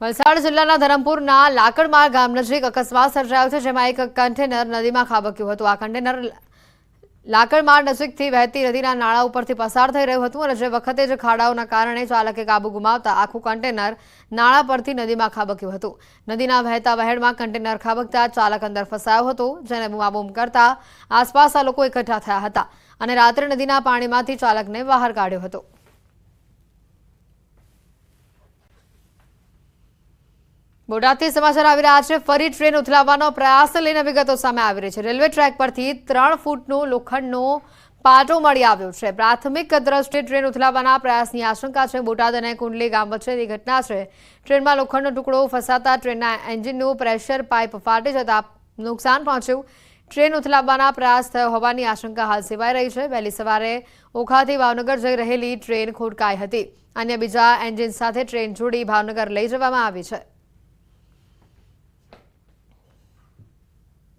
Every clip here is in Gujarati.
વલસાડ જિલ્લાના ધરમપુરના લાકડમાળ ગામ નજીક અકસ્માત સર્જાયો છે, જેમાં એક કન્ટેનર નદીમાં ખાબક્યું હતું. આ કન્ટેનર લાકડમાળ નજીકથી વહેતી નદીના નાળા ઉપરથી પસાર થઈ રહ્યું હતું અને જે વખતે જ ખાડાઓના કારણે ચાલકે કાબુ ગુમાવતા આખું કન્ટેનર નાળા પરથી નદીમાં ખાબક્યું હતું. નદીના વહેતા વહેણમાં કન્ટેનર ખાબકતા ચાલક અંદર ફસાયો હતો, જેને બૂમાબૂમ કરતા આસપાસના લોકો એકઠા થયા હતા અને રાત્રે નદીના પાણીમાંથી ચાલકને બહાર કાઢ્યો હતો. બોટાદથી સમાચાર આવી રહ્યા છે. ફરી ટ્રેન ઉથલાવવાનો પ્રયાસ લઈને વિગતો સામે આવી રહી છે. રેલવે ટ્રેક પરથી ત્રણ ફૂટનો લોખંડનો પાટો મળી આવ્યો છે. પ્રાથમિક દ્રષ્ટિએ ટ્રેન ઉથલાવવાના પ્રયાસની આશંકા છે. બોટાદ અને કુંડલી ગામ વચ્ચેની ઘટના છે. ટ્રેનમાં લોખંડનો ટુકડો ફસાતા ટ્રેનના એન્જિનનું પ્રેશર પાઇપ ફાટી જતા નુકસાન પહોંચ્યું. ટ્રેન ઉથલાવવાના પ્રયાસ થયો હોવાની આશંકા હાલ સેવાઈ રહી છે. વહેલી સવારે ઓખાથી ભાવનગર જઈ રહેલી ટ્રેન ખોટકાઈ હતી. અન્ય બીજા એન્જિન સાથે ટ્રેન જોડી ભાવનગર લઈ જવામાં આવી છે.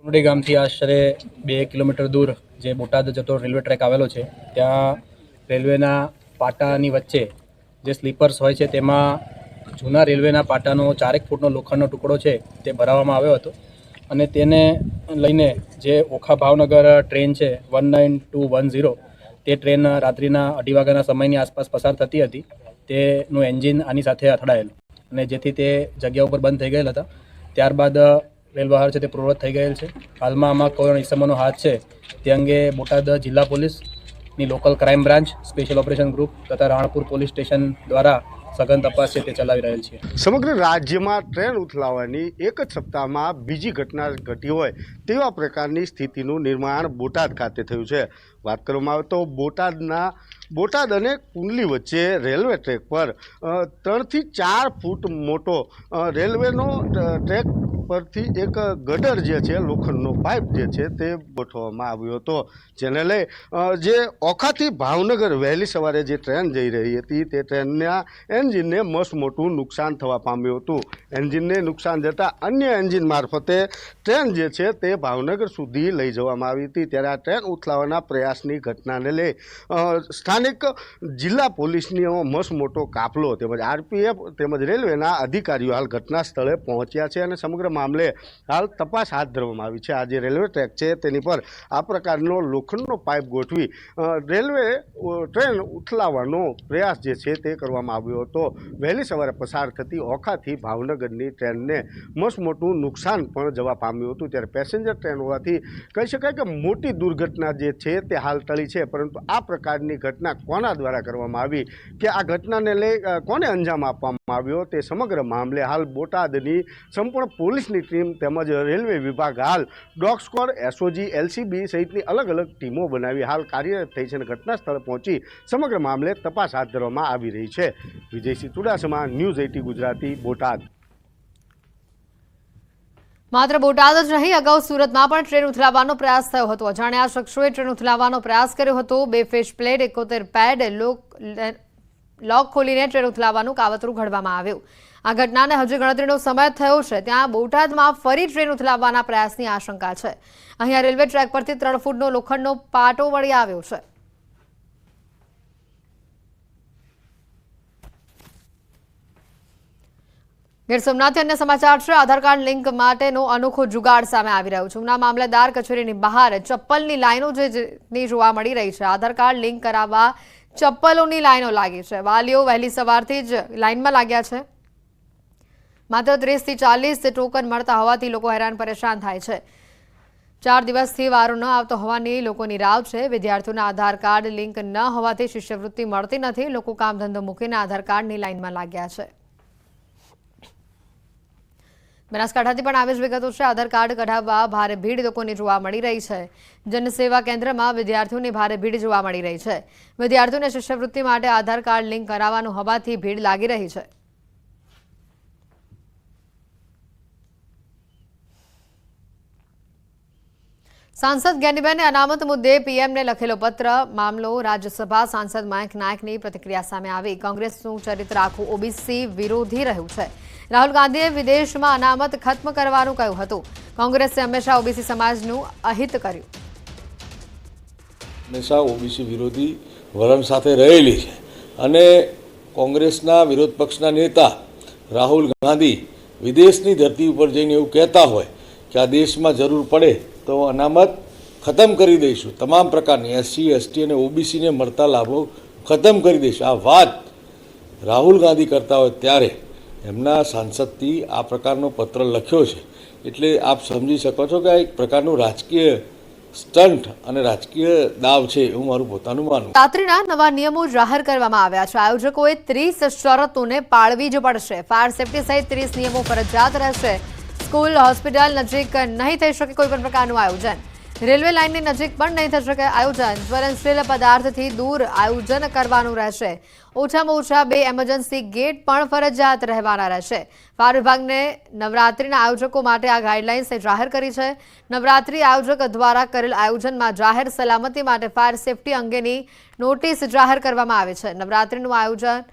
કુંડી ગામથી આશરે બે કિલોમીટર દૂર જે બોટાદ જતો રેલવે ટ્રેક આવેલો છે, ત્યાં રેલવેના પાટાની વચ્ચે જે સ્લીપર્સ હોય છે, તેમાં જૂના રેલવેના પાટાનો ચારેક ફૂટનો લોખંડનો ટુકડો છે, તે ભરાવવામાં આવ્યો હતો. અને તેને લઈને જે ઓખા ભાવનગર ટ્રેન છે, one nine two one zero, તે ટ્રેન રાત્રિના અઢી વાગ્યાના સમયની આસપાસ પસાર થતી હતી. તેનું એન્જિન આની સાથે અથડાયેલું. અને જેથી તે જગ્યા ઉપર બંધ થઈ ગયેલ હતા. ત્યારબાદ રેલ બહાર છે તે પૂર્વવત થઈ ગયેલ છે. હાલમાં આમાં કોઈ ઇસમોનો હાથ છે. તે અંગે બોટાદ જિલ્લા પોલીસની local crime branch special operation group તથા રાણપુર પોલીસ સ્ટેશન દ્વારા સઘન તપાસ છે તે ચલાવી રહેલ છે. સમગ્ર રાજ્યમાં ટ્રેન ઉથલાવવાની એક જ સપ્તાહમાં બીજી ઘટના ઘટી હોય તેવા પ્રકારની સ્થિતિનું નિર્માણ બોટાદ ખાતે થયું છે. વાત કરવામાં આવે તો બોટાદના, બોટાદ અને કુંડલી વચ્ચે રેલવે ટ્રેક પર ત્રણથી ચાર ફૂટ મોટો રેલવેનો ટ્રેક પરથી એક ગટર જે છે, લોખંડનો પાઇપ જે છે, તે ગોઠવવામાં આવ્યો હતો. જેને લઈ જે ઓખાથી ભાવનગર વહેલી સવારે જે ટ્રેન જઈ રહી હતી, તે ટ્રેનના એન્જિનને મસ્ત મોટું નુકસાન થવા પામ્યું હતું. એન્જિનને નુકસાન જતાં અન્ય એન્જિન મારફતે ટ્રેન જે છે, તે ભાવનગર સુધી લઈ જવામાં આવી હતી. ત્યારે આ ટ્રેન ઉથલાવવાના પ્રયાસની ઘટનાને લઈ સ્થાનિક જિલ્લા પોલીસનો મસ્ત મોટો કાફલો તેમજ આરપીએફ તેમજ રેલવેના અધિકારીઓ હાલ ઘટના સ્થળે પહોંચ્યા છે અને સમગ્ર મામલે હાલ તપાસ હાથ ધરવામાં આવી છે. આ જે રેલવે ટ્રેક છે, તેની પર આ પ્રકારનો લોખંડનો પાઇપ ગોઠવી રેલવે ટ્રેન ઉથલાવવાનો પ્રયાસ જે છે તે કરવામાં આવ્યો હતો. વહેલી સવારે પસાર થતી ઓખાથી ભાવનગરની ટ્રેનને મસ્ત મોટું નુકસાન પણ જવા પામ્યું હતું. ત્યારે પેસેન્જર ટ્રેન હોવાથી કહી શકાય કે મોટી દુર્ઘટના જે છે તે હાલ ટળી છે. પરંતુ આ પ્રકારની ઘટના કોના દ્વારા કરવામાં આવી કે આ ઘટનાને લઈ કોને અંજામ આપવામાં આવ્યો તે સમગ્ર મામલે હાલ બોટાદની સંપૂર્ણ પોલીસની ટીમ તેમજ રેલવે વિભાગ હાલ ડોગ સ્કોડ એસઓજી, એલસીબી સહિતની અલગ અલગ ટીમો બનાવી હાલ કાર્યરત થઈ છે અને ઘટના સ્થળે પહોંચી સમગ્ર મામલે તપાસ હાથ ધરવામાં આવી રહી છે. Vijaysinh Chudasama, news eighteen Gujarati, Botad. માત્ર બોટાદ જ નહીં, અગાઉ સુરતમાં પણ ટ્રેન ઉથલાવવાનો પ્રયાસ થયો હતો. અજાણ્યા શખ્સોએ ટ્રેન ઉથલાવવાનો પ્રયાસ કર્યો હતો. બે ફેશ પ્લેટ, એકોતેર પેડ, લોક લોક ખોલીને ટ્રેન ઉથલાવવાનું કાવતરું ઘડવામાં આવ્યું. આ ઘટનાને હજી ગણતરીનો સમય થયો છે. ત્યાં બોટાદમાં ફરી ટ્રેન ઉથલાવવાના પ્રયાસની આશંકા છે. અહીંયા રેલવે ટ્રેક પરથી ત્રણ ફૂટનો લોખંડનો પાટો મળી આવ્યો છે. ગીર સોમનાથથી અન્ય સમાચાર છે. આધાર કાર્ડ લિંક માટેનો અનોખો જુગાડ સામે આવી રહ્યો છે. ઉના મામલતદાર કચેરીની બહાર ચપ્પલની લાઈનો જેની જોવા મળી રહી છે. આધાર કાર્ડ લિંક કરાવવા ચપ્પલોની લાઈનો લાગી છે. વાલીઓ વહેલી સવારથી જ લાઈનમાં લાગ્યા છે. માત્ર ત્રીસથી ચાલીસ ટોકન મળતા હોવાથી લોકો હેરાન પરેશાન થાય છે. ચાર દિવસથી વારો ન આવતો હોવાની લોકોની રાવ છે. વિદ્યાર્થીઓના આધાર કાર્ડ લિંક ન હોવાથી શિષ્યવૃત્તિ મળતી નથી. લોકો કામ ધંધો મૂકીને આધાર કાર્ડની લાઇનમાં લાગ્યા છે. બનાસકાંઠાથી પણ આવી જ વિગતો છે. આધાર કાર્ડ કઢાવવા ભારે ભીડ લોકોની જોવા મળી રહી છે. જનસેવા કેન્દ્રમાં વિદ્યાર્થીઓની ભારે ભીડ જોવા મળી રહી છે. વિદ્યાર્થીઓને શિષ્યવૃત્તિ માટે આધાર કાર્ડ લિંક કરાવવાનું હોવાથી ભીડ લાગી રહી છે. સાંસદ જ્ઞાનીબેને અનામત મુદ્દે પીએમને લખેલો પત્ર, મામલો રાજ્યસભા સાંસદ મયંક નાયકની પ્રતિક્રિયા સામે આવી. કોંગ્રેસનું ચરિત્ર આખું ઓબીસી વિરોધી રહ્યું છે. રાહુલ ગાંધીએ વિદેશમાં અનામત ખત્મ કરવાનું કહ્યું હતું. કોંગ્રેસે હંમેશા ઓબીસી સમાજનું અહિત કર્યું. હંમેશા ઓબીસી વિરોધી વલણ સાથે રહેલી છે. અને કોંગ્રેસના વિરોધ પક્ષના નેતા રાહુલ ગાંધી વિદેશની ધરતી ઉપર જઈને એવું કહેતા હોય કે આ દેશમાં જરૂર પડે તો અનામત ખતમ કરી દઈશું. તમામ પ્રકારની એસસી, એસટી અને ઓબીસીને મળતા લાભો ખતમ કરી દઈશું. આ વાત રાહુલ ગાંધી કરતા હોય ત્યારે એમના સાંસદથી આ પ્રકારનો પત્ર લખ્યો છે. એટલે આપ સમજી શકો છો કે આ એક પ્રકારનું રાજકીય સ્ટન્ટ અને રાજકીય દાવ છે એવું મારું પોતાનું માનવું રાત્રિના નવા નિયમો જાહેર કરવામાં આવ્યા છે. આયોજકોએ ત્રીસ શરતોને પાળવી જ પડશે. ફાયર સેફટી સહિત ત્રીસ નિયમો ફરજિયાત રહેશે. સ્કૂલ, હોસ્પિટલ નજીક નહીં થઈ શકે કોઈ પણ પ્રકારનું આયોજન. રેલવે લાઇનની નજીક પણ નહીં થઈ શકે આયોજન. જ્વલનશીલ પદાર્થથી દૂર આયોજન કરવાનું રહેશે. ઓછામાં ઓછા બે એમરજન્સી ગેટ પણ ફરજિયાત રહેવાના રહેશે. ફાયર વિભાગને નવરાત્રિના આયોજકો માટે આ ગાઈડલાઇન્સ જાહેર કરી છે. નવરાત્રિ આયોજક દ્વારા કરેલ આયોજનમાં જાહેર સલામતી માટે ફાયર સેફટી અંગેની નોટિસ જાહેર કરવામાં આવી છે. નવરાત્રિનું આયોજન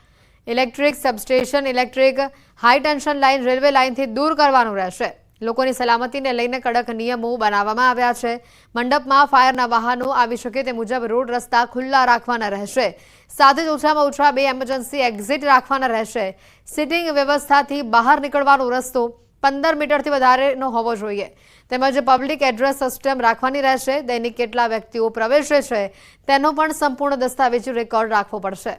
electric substation, electric high tension line, railway લાઇનથી દૂર કરવાનું રહેશે. લોકોની સલામતીને લઈને કડક નિયમો બનાવવામાં આવ્યા છે. મંડપમાં ફાયરના વાહનો આવી શકે તે મુજબ રોડ રસ્તા ખુલ્લા રાખવાના રહેશે. સાથે જ ઓછામાં ઓછા બે એમરજન્સી એક્ઝિટ રાખવાના રહેશે. સિટિંગ વ્યવસ્થાથી બહાર નીકળવાનો રસ્તો પંદર મીટરથી વધારેનો હોવો જોઈએ. તેમજ પબ્લિક એડ્રેસ સિસ્ટમ રાખવાની રહેશે. દૈનિક કેટલા વ્યક્તિઓ પ્રવેશે છે તેનો પણ સંપૂર્ણ દસ્તાવેજી રેકોર્ડ રાખવો પડશે.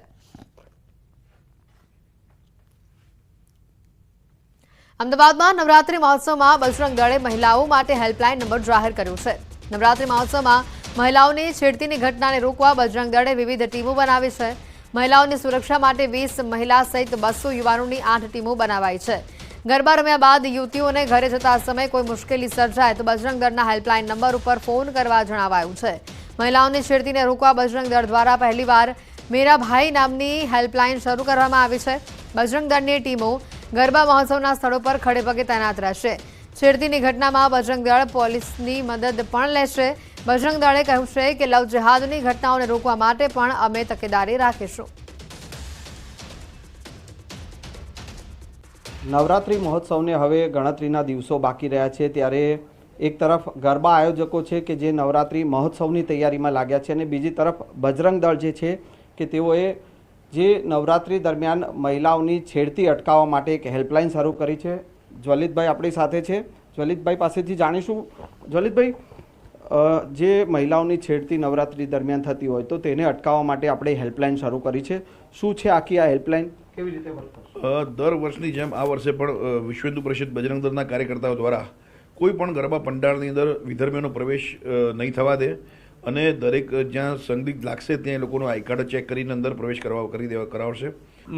અમદાવાદમાં નવરાત્રી મહોત્સવમાં બજરંગ દળે મહિલાઓ માટે હેલ્પલાઇન નંબર જાહેર કર્યો છે. નવરાત્રી મહોત્સવમાં મહિલાઓની છેડતીની ઘટનાને રોકવા બજરંગ દળે વિવિધ ટીમો બનાવી છે. મહિલાઓની સુરક્ષા માટે વીસ મહિલા સહિત બસો યુવાનોની આઠ ટીમો બનાવાઈ છે. ગરબા રમ્યા બાદ યુવતીઓને ઘરે જતા સમયે કોઈ મુશ્કેલી સર્જાય તો બજરંગ દળના હેલ્પલાઇન નંબર ઉપર ફોન કરવા જણાવાયું છે. મહિલાઓની છેડતીને રોકવા બજરંગ દળ દ્વારા પહેલીવાર મેરા ભાઈ નામની હેલ્પલાઇન શરૂ કરવામાં આવી છે. બજરંગ દળની ટીમો ગરબા મહોત્સવના સ્થળો પર ખડેપગે તૈનાત રહેશે. છેડતીની ઘટનામાં બજરંગ દળ પોલીસની મદદ પણ લેશે. બજરંગ દળે કહ્યું છે કે લવ જેહાદની ઘટનાઓને રોકવા માટે પણ અમે તકેદારી રાખીશું. નવરાત્રિ મહોત્સવને હવે ગણતરીના દિવસો બાકી રહ્યા છે ત્યારે એક તરફ ગરબા આયોજકો છે કે જે નવરાત્રિ મહોત્સવની તૈયારીમાં લાગ્યા છે અને બીજી તરફ બજરંગ દળ જે છે કે તેઓએ જે નવરાત્રિ દરમિયાન મહિલાઓની છેડતી અટકાવવા માટે એક હેલ્પલાઇન શરૂ કરી છે. જ્વલિતભાઈ આપણી સાથે છે. જ્વલિતભાઈ પાસેથી જાણીશું. જ્વલિતભાઈ જે મહિલાઓની છેડતી નવરાત્રિ દરમિયાન થતી હોય તો તેને અટકાવવા માટે આપણે હેલ્પલાઇન શરૂ કરી છે. શું છે આખી આ હેલ્પલાઇન? કેવી રીતે દર વર્ષની જેમ આ વર્ષે પણ વિશ્વ હિન્દુ પરિષદ બજરંગ દળના કાર્યકર્તાઓ દ્વારા કોઈ પણ ગરબા પંડાળની અંદર વિધર્મીઓનો પ્રવેશ નહીં થવા દે. અને દરેક જ્યાં સંદિગ્ધ લાગશે ત્યાં એ લોકોનો આઈ કાર્ડ ચેક કરીને અંદર પ્રવેશ કરવા કરી દેવા કરાવશે.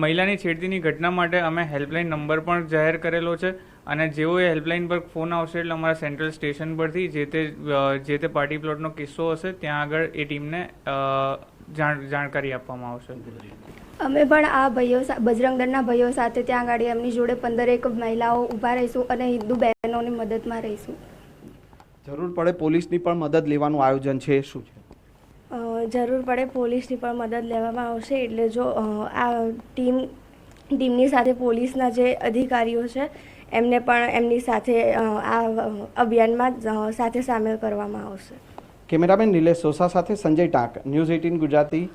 મહિલાની છેડતીની ઘટના માટે અમે હેલ્પલાઇન નંબર પણ જાહેર કરેલો છે અને જેવો એ હેલ્પલાઇન પર ફોન આવશે એટલે અમારા સેન્ટ્રલ સ્ટેશન પરથી જે તે જે તે પાર્ટી પ્લોટનો કિસ્સો હશે ત્યાં આગળ એ ટીમને જાણ જાણકારી આપવામાં આવશે. અમે પણ આ ભાઈઓ બજરંગ દળના ભાઈઓ સાથે ત્યાં આગળ એમની જોડે પંદરેક મહિલાઓ ઊભા રહીશું અને હિન્દુ બહેનોની મદદમાં રહીશું. જરૂર પડે પોલીસની પણ મદદ લેવાનું આયોજન છે શું છે? જરૂર પડે પોલીસની પણ મદદ લેવામાં આવશે એટલે જો આ ટીમ ટીમની સાથે પોલીસના જે અધિકારીઓ છે એમને પણ એમની સાથે આ અભિયાનમાં સાથે સામેલ કરવામાં આવશે. કેમેરામેન નિલેશ સોસા સાથે સંજય ટાંક ન્યૂઝ એઇટીન ગુજરાતી.